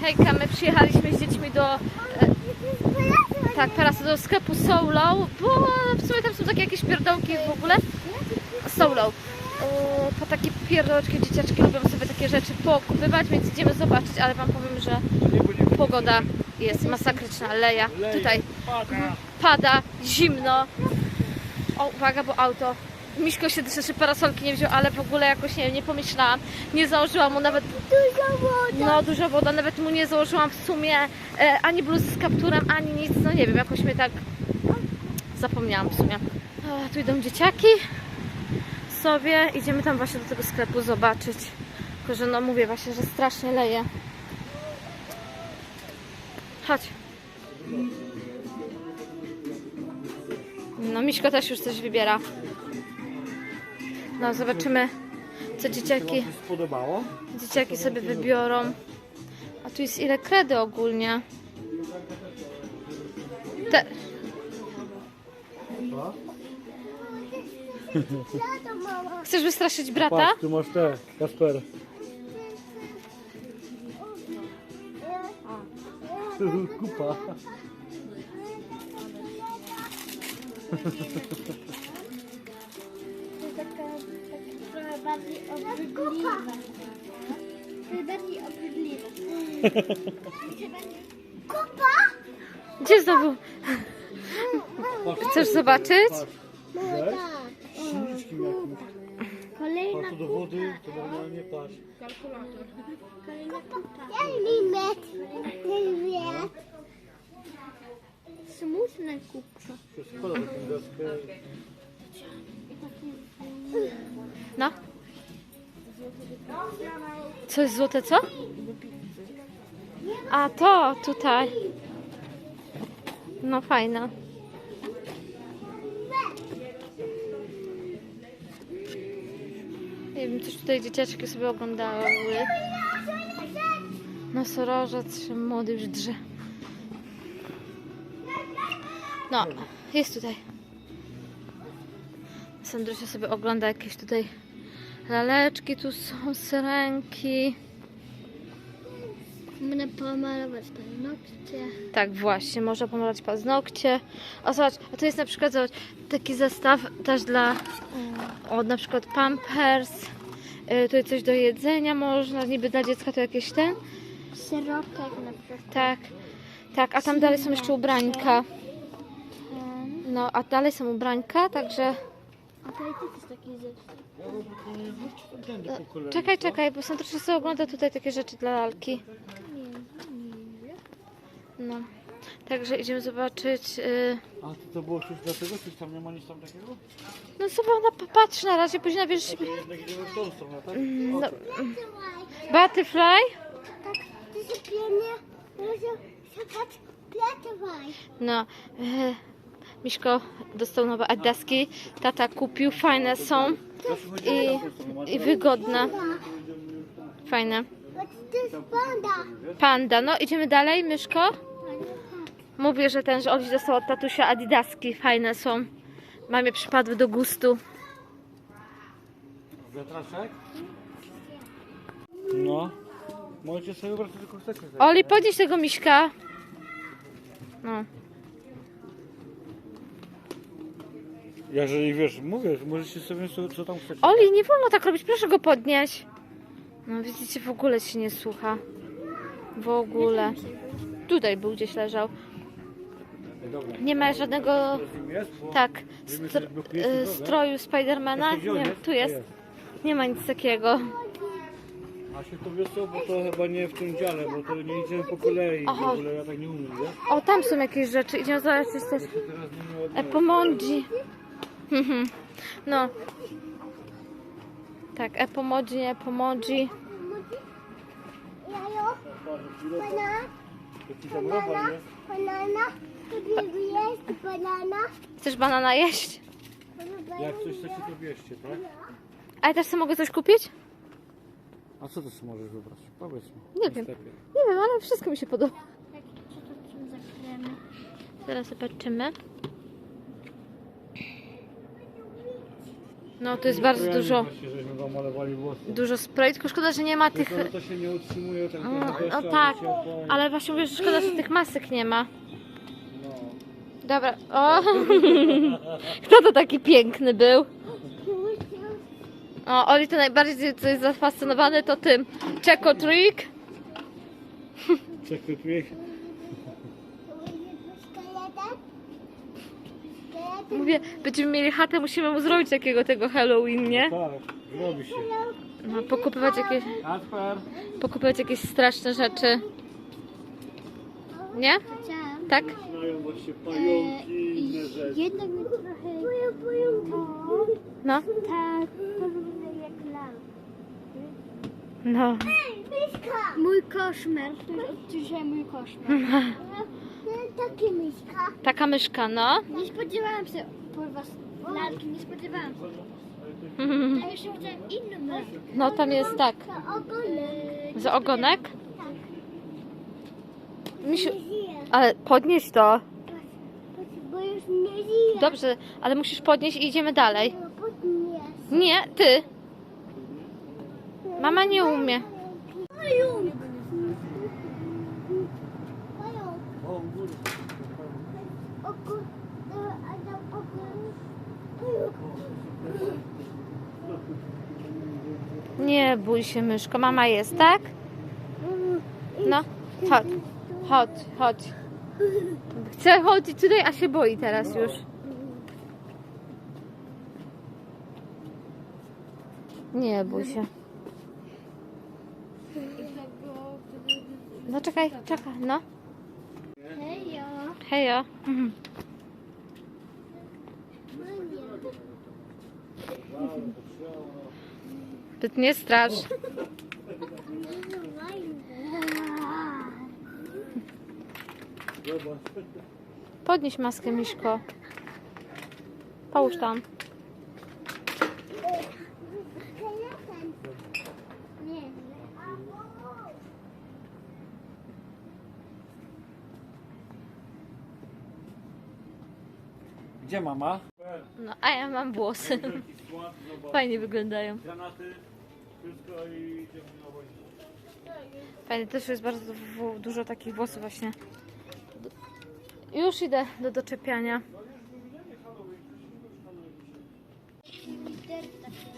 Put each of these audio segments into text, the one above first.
Hejka, my przyjechaliśmy z dziećmi do, e, tak, teraz do sklepu Solo, bo w sumie tam są takie jakieś pierdołki w ogóle. Solo. E, po takie pierdołeczki dzieciaczki lubią sobie takie rzeczy pokupywać, więc idziemy zobaczyć, ale wam powiem, że pogoda jest masakryczna, leja. Tutaj pada, zimno. O, uwaga, bo auto. Miśko się jeszcze parasolki nie wziął, ale w ogóle jakoś nie, nie pomyślałam. Nie założyłam mu nawet Dużo wody. no, duża woda, nawet mu nie założyłam w sumie e, ani bluzy z kapturem, ani nic, no nie wiem, jakoś mnie tak zapomniałam w sumie. O, tu idą dzieciaki sobie, idziemy tam właśnie do tego sklepu zobaczyć. Tylko, że no mówię właśnie, że strasznie leje. Chodź. No, Miśko też już coś wybiera. No, zobaczymy, co dzieciaki... spodobało? Dzieciaki sobie wybiorą. A tu jest ile kredy ogólnie. Te... Chcesz wystraszyć brata? Patrz, tu masz te, Kasper. Kupa. Trochę bardziej bardziej obrzydliwe. Kupa? Gdzie znowu? Chcesz zobaczyć? Weź. Kolejna tu do wody, to normalnie patrz. Kolejna kupa. Szkoda taką deskę. No. Co jest złote, co? A to tutaj. No fajne. Nie wiem, coś tutaj dzieciaczki sobie oglądały. Nosorożec się młody już drze. No, jest tutaj. Sandrusia sobie ogląda jakieś tutaj laleczki, tu są syrenki. Będę pomalować paznokcie. Tak, właśnie, można pomalować paznokcie. O, zobacz, a tu jest na przykład zobacz, taki zestaw też dla, o, na przykład Pampers. Y, tutaj coś do jedzenia można, niby dla dziecka to jakieś ten. Syropek na przykład. Tak, tak, a tam dalej są jeszcze ubrańka. No, a dalej są ubrańka, także... Jest. Czekaj, czekaj, bo Sandrusia sobie ogląda tutaj takie rzeczy dla lalki. No, także idziemy zobaczyć... Y, A to, to było coś dlatego? Coś tam nie ma nic tam takiego? no sobie ona popatrzy na razie, później nabierzesz sobie... jednak idziemy w tą stronę, tak? No, O, butterfly? Tak, to się pienie. Może szukać platowaj. No, e, Miszko dostał nowe adidaski, tata kupił, fajne są i, i wygodne, fajne. To jest panda. Panda, no idziemy dalej, Myszko? Mówię, że ten, że Oli dostał od tatusia adidaski, fajne są. Mamie przypadły do gustu. Wiatraszek? No. Możecie sobie wybrać tylko chcecie. Oli, podnieś tego Miśka. No. Jeżeli wiesz, mówię, możecie sobie co, co tam chcecie. Oli, nie wolno tak robić, proszę go podnieść. No widzicie, w ogóle się nie słucha. W ogóle. Tutaj był gdzieś leżał. Nie ma żadnego, tak, wiemy, str- że blokujecie y, stroju Spidermana. Nie, tu jest. Nie ma nic takiego. A się to wiesz co, bo to chyba nie w tym dziale, bo to nie idziemy po kolei. Aha. W ogóle ja tak nie umiem, wiesz? O, tam są jakieś rzeczy. Idziemy zobaczyć też. Teraz nie Epomodzi. Mhm. No. Tak, epomodzi, nie epomodzi. Jajo, banana, banana. Tu jest banana. Chcesz banana jeść? Jak coś chcecie, to bierzcie, tak? A ja też sobie mogę coś kupić? A co ty sobie możesz wybrać? Powiedz mi. Nie wiem. Nie wiem, ale wszystko mi się podoba. Teraz zobaczymy. No to jest bardzo dużo, Właśnie, żeśmy wam malowali włosy. dużo spray, tylko szkoda, że nie ma tych... Tylko to się nie utrzymuje tak Mm, no tak, ale ciepło i- Ale właśnie mówię, że szkoda, że tych masek nie ma. No. Dobra, o! Kto to taki piękny był? O, Oli to najbardziej co jest zafascynowany to tym Checo Trick. Tu jest. Mówię, będziemy mieli chatę, musimy mu zrobić takiego tego Halloween, nie? Tak, zrobi się. No, pokupywać jakieś, Kasper. pokupywać jakieś straszne rzeczy. Nie? Chciałam. Tak? Znają właśnie pająki i inne rzeczy. Jednak mi trochę... Boją. No. Tak, podobne jak lam. No. Mój koszmar. To jest dzisiaj mój koszmar. Takie myszka. Taka myszka, no. Nie spodziewałam się po was lalki, nie spodziewałam się. Ja jeszcze widziałam inną lalkę. No tam jest tak. Ogonek. Za ogonek? Misiu, ale podnieś to. Bo już nie. Dobrze, ale musisz podnieść i idziemy dalej. Podnieś. Nie, ty. Mama nie umie. Bój się, myszko. Mama jest, tak? No, chodź, chodź, chodź. Chcę chodzić tutaj, a się boi teraz już. Nie bój się. No czekaj, czekaj, no. Hejo. Hejo. Mhm. Ty nie strasz. Podnieś maskę, Miszko. Połóż tam. Gdzie mama? No, a ja mam włosy. Fajnie wyglądają. Fajnie, też jest bardzo dużo takich włosów właśnie. Już idę do doczepiania.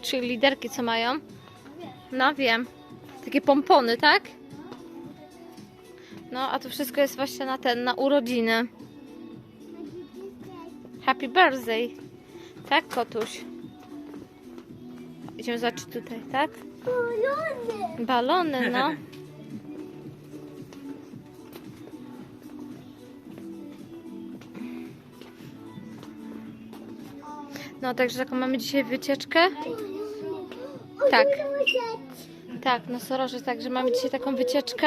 Czyli liderki co mają? No wiem. Takie pompony, tak? No, a to wszystko jest właśnie na ten, na urodziny. Happy birthday. Tak, kotuś? Idziemy zobaczyć tutaj, tak? Balony. Balony, no. No, także taką mamy dzisiaj wycieczkę. Tak. Tak, no Soroże, także mamy dzisiaj taką wycieczkę,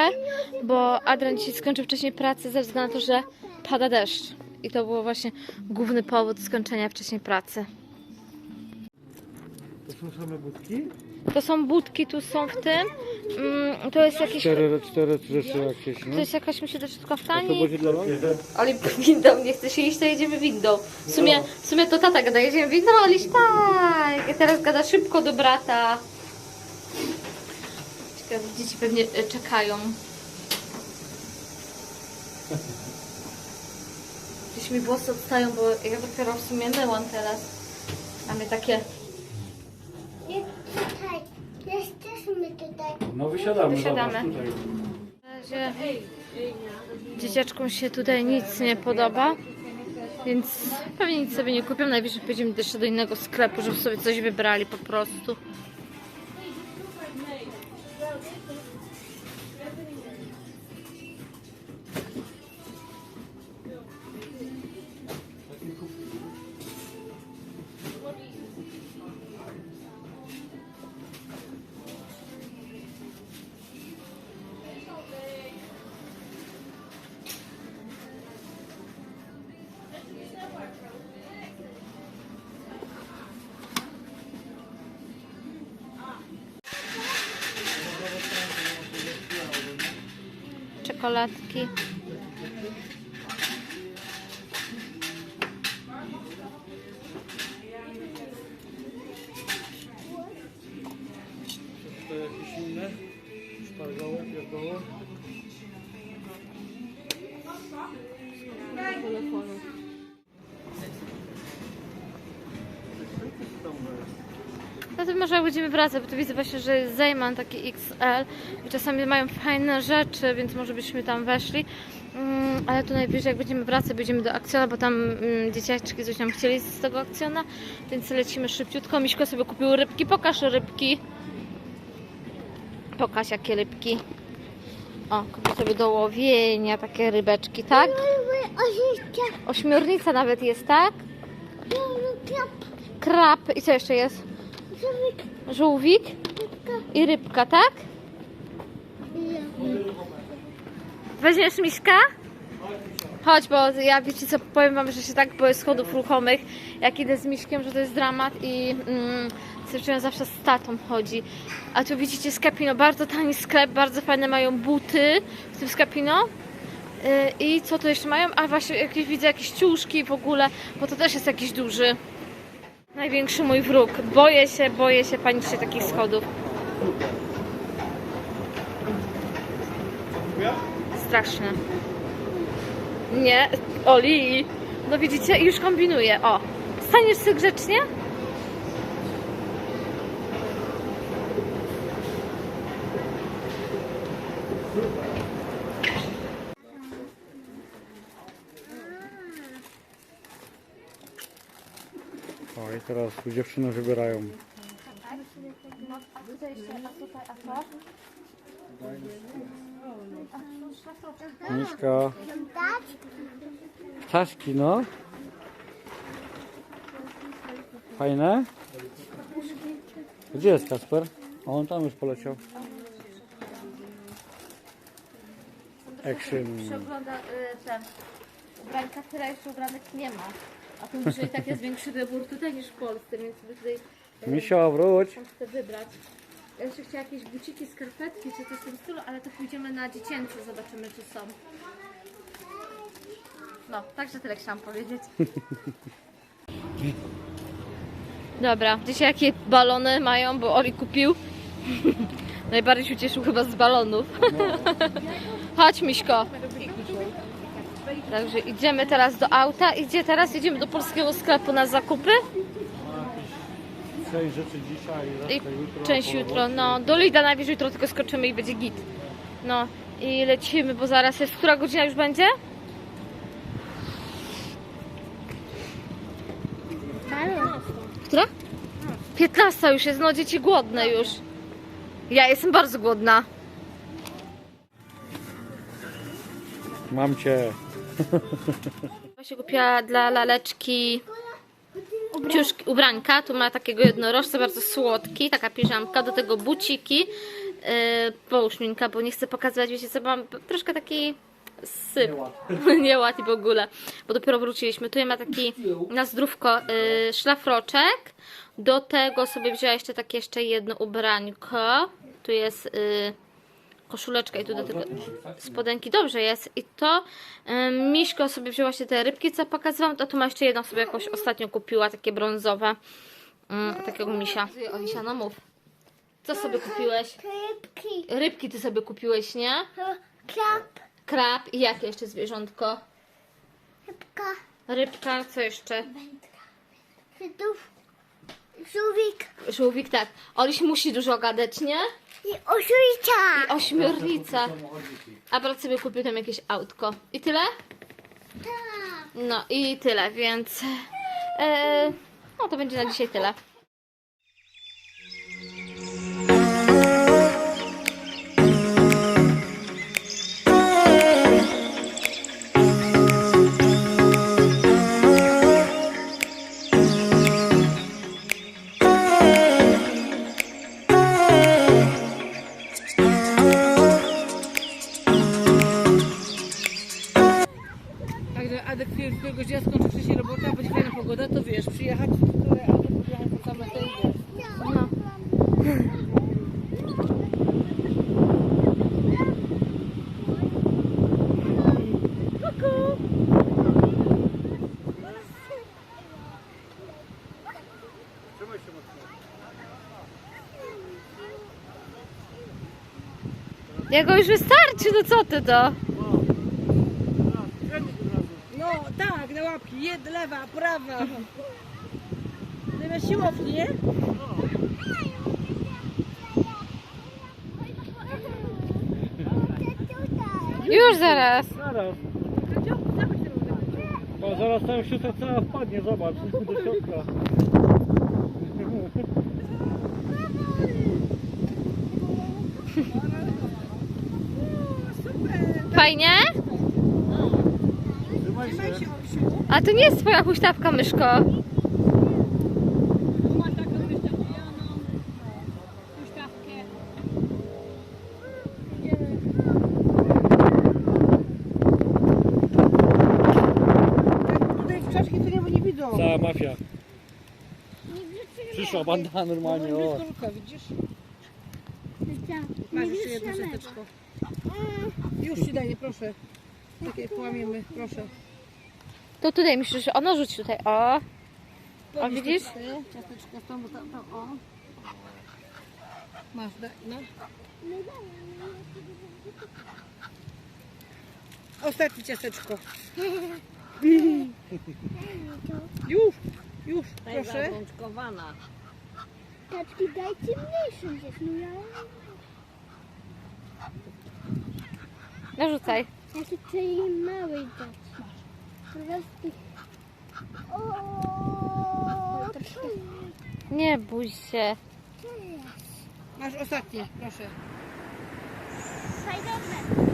bo Adrian dzisiaj skończył wcześniej pracę ze względu na to, że pada deszcz. I to był właśnie główny powód skończenia wcześniej pracy. To są same budki? To są budki, tu są w tym. Mm, to jest jakieś Cztery, cztery rzeczy jakieś, To no. jest jakaś myślę do środka To tani. będzie dla mnie? Oli windą, nie chce się iść, to jedziemy windą. W sumie, w sumie to tata gada, jedziemy windą, Oliś tak. I teraz gada szybko do brata. Ciekawe, dzieci pewnie e, czekają. Mi włosy odstają, bo ja dopiero w sumie myłam teraz. Mamy takie... Jest tutaj. Jesteśmy tutaj. No wysiadamy, Wysiadamy. zobacz tutaj. Na razie dzieciaczkom się tutaj nic nie podoba, więc pewnie nic sobie nie kupią. Najwyżej pójdziemy jeszcze do innego sklepu, żeby sobie coś wybrali po prostu. Czekoladki. No to może będziemy wracać, bo tu widzę właśnie, że jest Zejman taki XL i czasami mają fajne rzeczy, więc może byśmy tam weszli. Mm, ale tu najbliżej jak będziemy wracać, będziemy do akcjona, bo tam mm, dzieciaczki coś nam chcieli z tego akcjona, więc lecimy szybciutko. Miśko sobie kupił rybki, pokaż rybki. Pokaż jakie rybki. O, kupił sobie do łowienia takie rybeczki, tak? Ośmiornica nawet jest, tak? Krab i co jeszcze jest? Żółwik. Żółwik i rybka, tak? Weźmiesz miśka? Chodź, bo ja wiecie co, powiem wam, że się tak boję schodów ruchomych, jak idę z miśkiem, że to jest dramat i mm, zawsze z tatą chodzi. A tu widzicie Skapino, bardzo tani sklep, bardzo fajne mają buty w tym Skapino. Yy, I co tu jeszcze mają? A właśnie jakieś widzę jakieś ciuszki w ogóle, bo to też jest jakiś duży. Największy mój wróg. Boję się, boję się panicznie takich schodów. Straszne. Nie, Oli. No widzicie, już kombinuję. O, staniesz sobie grzecznie? Teraz dziewczyny wybierają. A tutaj jeszcze, a tutaj, a to? Miśka. Czaszki, no. Fajne? Gdzie jest Kasper? A on tam już poleciał. Action. Się ogląda y, ten. Ubrańka tyle jeszcze ubranych nie ma. A tu może i tak jest większy wybór tutaj niż w Polsce, więc sobie tutaj Misio, wróć. tam chcę wybrać. Ja jeszcze chciała jakieś buciki, skarpetki czy coś w tym stylu, ale to pójdziemy na dziecięce, zobaczymy czy są. No, także tyle chciałam powiedzieć. Dobra, dzisiaj jakie balony mają, bo Oli kupił. Najbardziej się ucieszył chyba z balonów. Chodź Miśko. Także idziemy teraz do auta. Idzie teraz? Jedziemy do polskiego sklepu na zakupy. Część rzeczy dzisiaj, I jutro. część jutro. No, do Lida najwyżej jutro tylko skoczymy i będzie git. No i lecimy, bo zaraz jest. Która godzina już będzie? Która? 15 już jest, no dzieci głodne już. Ja jestem bardzo głodna. Mam cię. Właśnie kupiła dla laleczki ciuszki, ubranka. Tu ma takiego jednorożca, bardzo słodki, taka piżamka, do tego buciki. Yy, bo nie chcę pokazywać, wiecie co, mam troszkę taki syp. Nieład i w ogóle, bo dopiero wróciliśmy. Tu ma taki na zdrówko yy, szlafroczek. Do tego sobie wzięła jeszcze takie jeszcze jedno ubrańko. Tu jest yy, koszuleczka i tu do tego spodenki dobrze jest. I to ym, Miśko sobie wzięła się te rybki, co pokazywałam, to tu ma jeszcze jedną sobie jakoś ostatnio kupiła, takie brązowe. Ym, takiego misia. Olisia, no mów. Co sobie kupiłeś? Klipki. Rybki ty sobie kupiłeś, nie? Klap. Krab i jakie jeszcze zwierzątko? Rybka. Rybka, co jeszcze? Wydów. Żółwik. Żółwik, tak. Oliś musi dużo gadać, nie? I oświadcza. I ośmiornica. A brat sobie kupił tam jakieś autko. I tyle? Tak. No i tyle, więc e, no to będzie na dzisiaj tyle. Adek któregoś godzina skończy wcześniej robotę, a będzie fajna pogoda, to wiesz, przyjechać, które auto podjechać po same te Jego już wystarczy, no co ty to? No tak, na łapki. Jed, lewa, prawa. Zamiast siłowni, nie? Już zaraz. Zaraz. O, zaraz tam siostra cała wpadnie, zobacz, do środka. Fajnie? Trzymaj się. A to nie jest twoja huśtawka, myszko. Ma taką wystawioną huśtawkę. Tutaj w czaszki to nie, nie widzą. Cała mafia. Nie Przyszła banda normalnie, o. Widzisz? Masz jeszcze jedno Niegrzecznego. ciasteczko. Już ci daję, proszę. Takie połamiemy, proszę. To tutaj myślisz, ono rzuć tutaj. O. O, widzisz? Te Ciasteczko z tą, tą, tą, o. Masz, daj, no. Ostatnie ciasteczko. Już, już, proszę. Taczki dajcie mniejszą gdzieś, no ja... Narzucaj. Ja się chcę jej małej dać. Nie bój się. Masz ostatnie, proszę. Fajne.